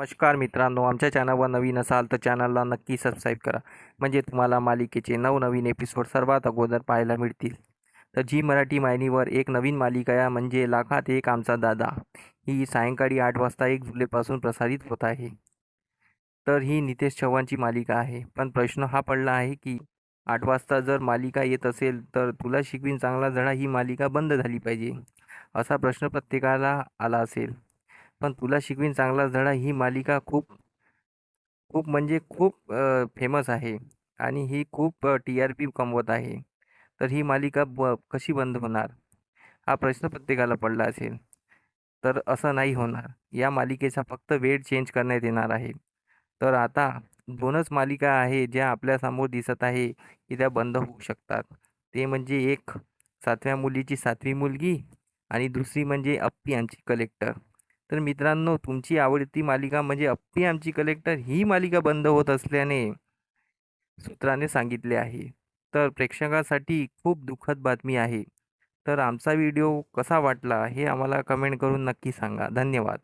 नमस्कार मित्रांनो आमच्या चॅनलवर नवीन असाल तर चॅनलला नक्की सबस्क्राईब करा. म्हणजे तुम्हाला मालिकेचे नवनवीन एपिसोड सर्वात अगोदर पाहायला मिळतील. तर जी मराठी मायनीवर एक नवीन मालिका आहे म्हणजे लाखात एक आमचा दादा. ही सायंकाळी आठ वाजता एक जुलैपासून प्रसारित होत आहे. तर ही नितेश चव्हाणची मालिका आहे. पण प्रश्न हा पडला आहे की आठ वाजता जर मालिका येत असेल तर तुला शिकवीन चांगला धडा ही मालिका बंद झाली पाहिजे. असा प्रश्न प्रत्येकाला आला असेल. पण तुला शिकवीन चांगला धडा ही मालिका खूप खूप म्हणजे खूप फेमस आहे. आणि ही खूप टी आर पी कमवत आहे. तर ही मालिका ब कशी बंद होणार? हा प्रश्न प्रत्येकाला पडला असेल. तर असं नाही होणार. या मालिकेचा फक्त वेळ चेंज करण्यात येणार आहे. तर आता दोनच मालिका आहे ज्या आपल्यासमोर दिसत आहे की त्या बंद होऊ शकतात. ते म्हणजे एक सातव्या मुलीची सातवी मुलगी आणि दुसरी म्हणजे अप्पी यांची कलेक्टर तर मित्रांनो तुमची आवडती मालिका म्हणजे अप्पी आमची कलेक्टर ही मालिका बंद होत असल्याने सूत्राने सांगितले आहे. तर प्रेक्षकासाठी खूप दुःखद बातमी आहे. तर आमचा व्हिडिओ कसा वाटला हे आम्हाला कमेंट करून नक्की सांगा. धन्यवाद.